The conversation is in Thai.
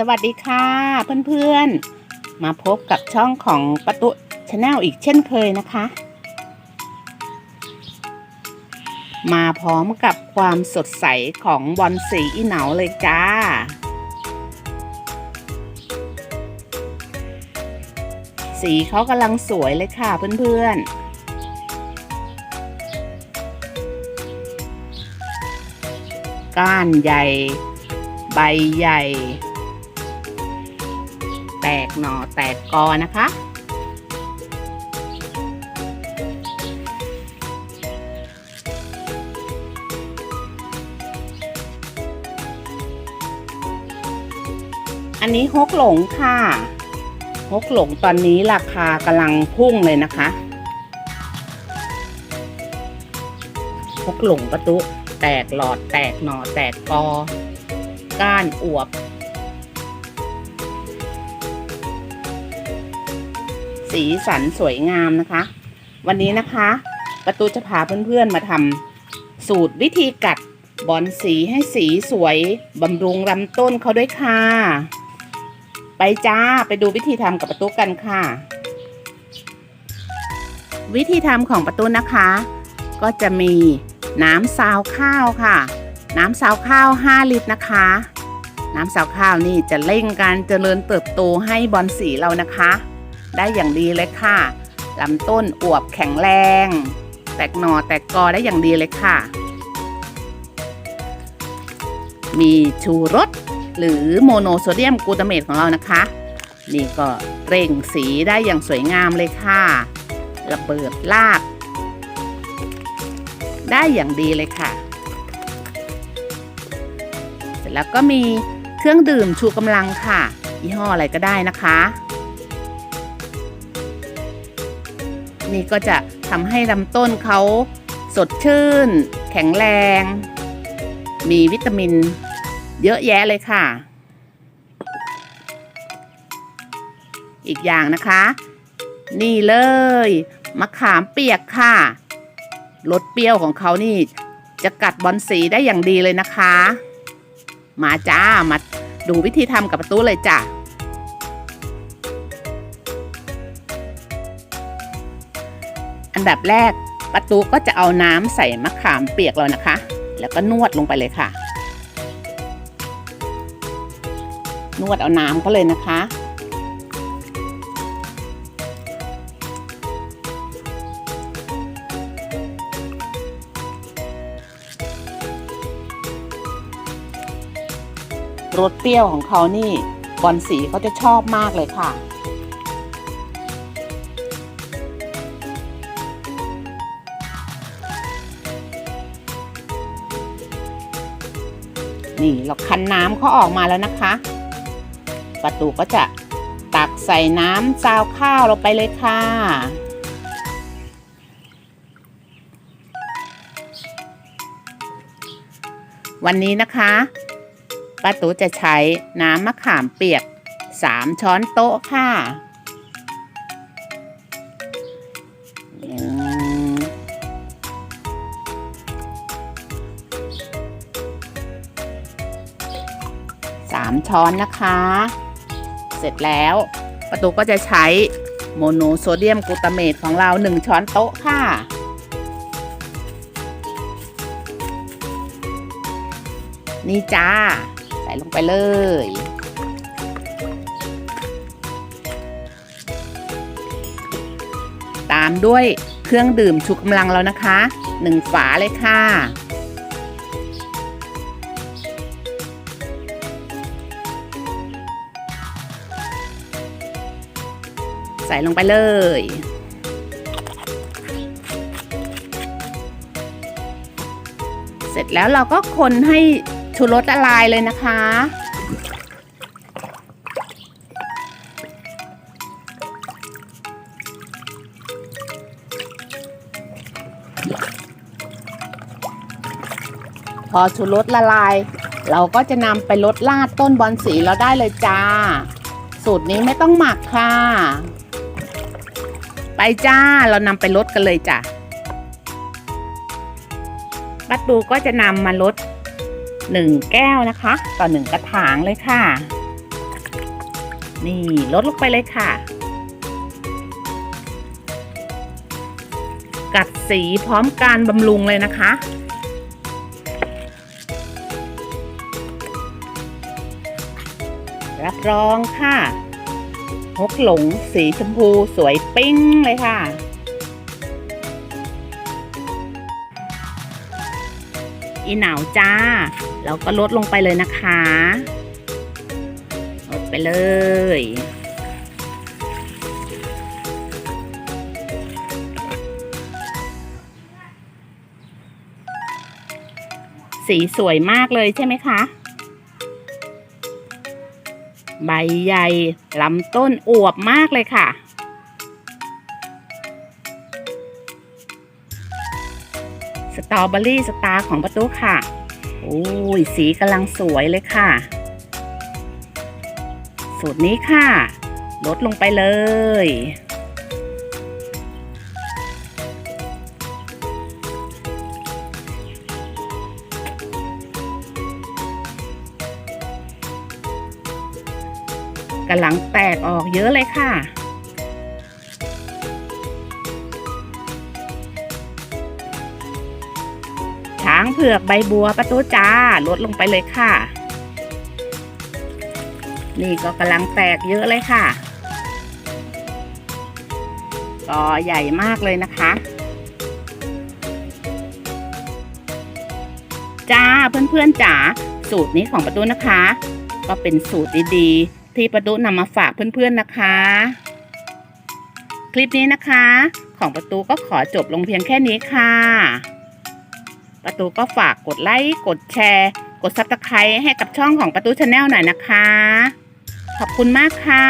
สวัสดีค่ะเพื่อนๆ มาพบกับช่องของประตุชาแนลอีกเช่นเคยนะคะ มาพร้อมกับความสดใสของบอลสีอีเหนาเลยจ้า สีเขากำลังสวยเลยค่ะเพื่อนๆก้านใหญ่ ใบใหญ่ แตกหน่อแตกกอนะคะ อันนี้ฮกหลงค่ะฮกหลงตอนนี้ราคากำลังพุ่งเลยนะคะฮกหลงประตุแตกหลอดแตกหน่อแตกกอ ก้านอวบ สีสันสวยงามนะคะ วันนี้นะคะประตูจะพาเพื่อนๆมาทำสูตรวิธีกัดบอลสีให้สีสวยบำรุงลำต้นเขาด้วยค่ะ ไปจ้าไปดูวิธีทำกับประตูกันค่ะ วิธีทำของประตูนะคะ ก็จะมีน้ำซาวข้าวค่ะ น้ำซาวข้าว 5 ลิตรนะคะ น้ำซาวข้าวนี่จะเร่งการเจริญเติบโตให้บอลสีเรานะคะ ได้อย่างดีเลยค่ะลำต้นอวบแข็งแรง แตกหนอแตกกอได้อย่างดีเลยค่ะ มีชูรสหรือโมโนโซเดียมกลูตาเมตของเรานะคะ นี่ก็เร่งสีได้อย่างสวยงามเลยค่ะ ระเบิดลาก ได้อย่างดีเลยค่ะ เสร็จแล้วก็มีเครื่องดื่มชูกำลังค่ะยี่ห้ออะไรก็ได้นะคะ นี่ก็จะทำให้ลำต้นเขาสดชื่น แข็งแรง มีวิตามินเยอะแยะเลยค่ะ อีกอย่างนะคะ นี่เลย มะขามเปียกค่ะรสเปรี้ยวของเขานี่จะกัดบอลสีได้อย่างดีเลยนะคะ มาจ้า มาดูวิธีทำกับประตูเลยจ้ะ ดับแรกประตูก็จะเอาน้ำใส่มะขามเปียกเรานะคะ แล้วก็นวดลงไปเลยค่ะ นวดเอาน้ำเขาเลยนะคะ รสเปรี้ยวของเขานี่บอลสีเขาจะชอบมากเลยค่ะ นี่เราคั้นน้ำเขาออกมาแล้วนะคะประตูก็จะตักใส่น้ำซาวข้าวเราไปเลยค่ะวันนี้นะคะป้าตูจะใช้น้ำมะขามเปียก 3 ช้อนโต๊ะค่ะ ช้อนนะคะ เสร็จแล้วประตูก็จะใช้โมโนโซเดียมกลูตาเมตของเรา 1 ช้อนโต๊ะค่ะ นี่จ้า ใส่ลงไปเลย ตามด้วยเครื่องดื่มชูกำลังแล้วนะคะหนึ่งฝาเลยค่ะ ใส่ลงไปเลย เสร็จแล้วเราก็คนให้ชูรสละลายเลยนะคะ พอชูรสละลาย เราก็จะนำไปลดลาดต้นบอลสีเราได้เลยจ้า สูตรนี้ไม่ต้องหมักค่ะ ไปจ้าเรานำไปลดกันเลยจ้ะป้าตูก็จะนำมาลด1แก้วนะคะ ต่อ1กระถางเลยค่ะ นี่ลดลงไปเลยค่ะ กัดสีพร้อมการบำรุงเลยนะคะรับรองค่ะ ฮกหลงสีชมพูสวยปิ้งเลยค่ะ อีหนาวจ้า เราก็ลดลงไปเลยนะคะลดไปเลย สีสวยมากเลยใช่ไหมคะ ใบใหญ่ลำต้นอวบมากเลยค่ะ สตรอเบอรี่สตาร์ของประตูค่ะ โอ้ย สีกำลังสวยเลยค่ะ สูตรนี้ค่ะ ลดลงไปเลย กำลังแตกออกเยอะเลยค่ะ ช้างเผือกใบบัวประตูจ้าลดลงไปเลยค่ะ นี่ก็กำลังแตกเยอะเลยค่ะก็ใหญ่มากเลยนะคะ จ้าเพื่อนๆจ๋าสูตรนี้ของประตูนะคะ ก็เป็นสูตรดีๆ ที่ประตูนำมาฝากเพื่อนๆนะคะ คลิปนี้นะคะ ของประตูก็ขอจบลงเพียงแค่นี้ค่ะ ประตูก็ฝากกดไลค์กดแชร์ กดซับสไครต์ให้กับช่องของประตูชาแนลหน่อยนะคะ ขอบคุณมากค่ะ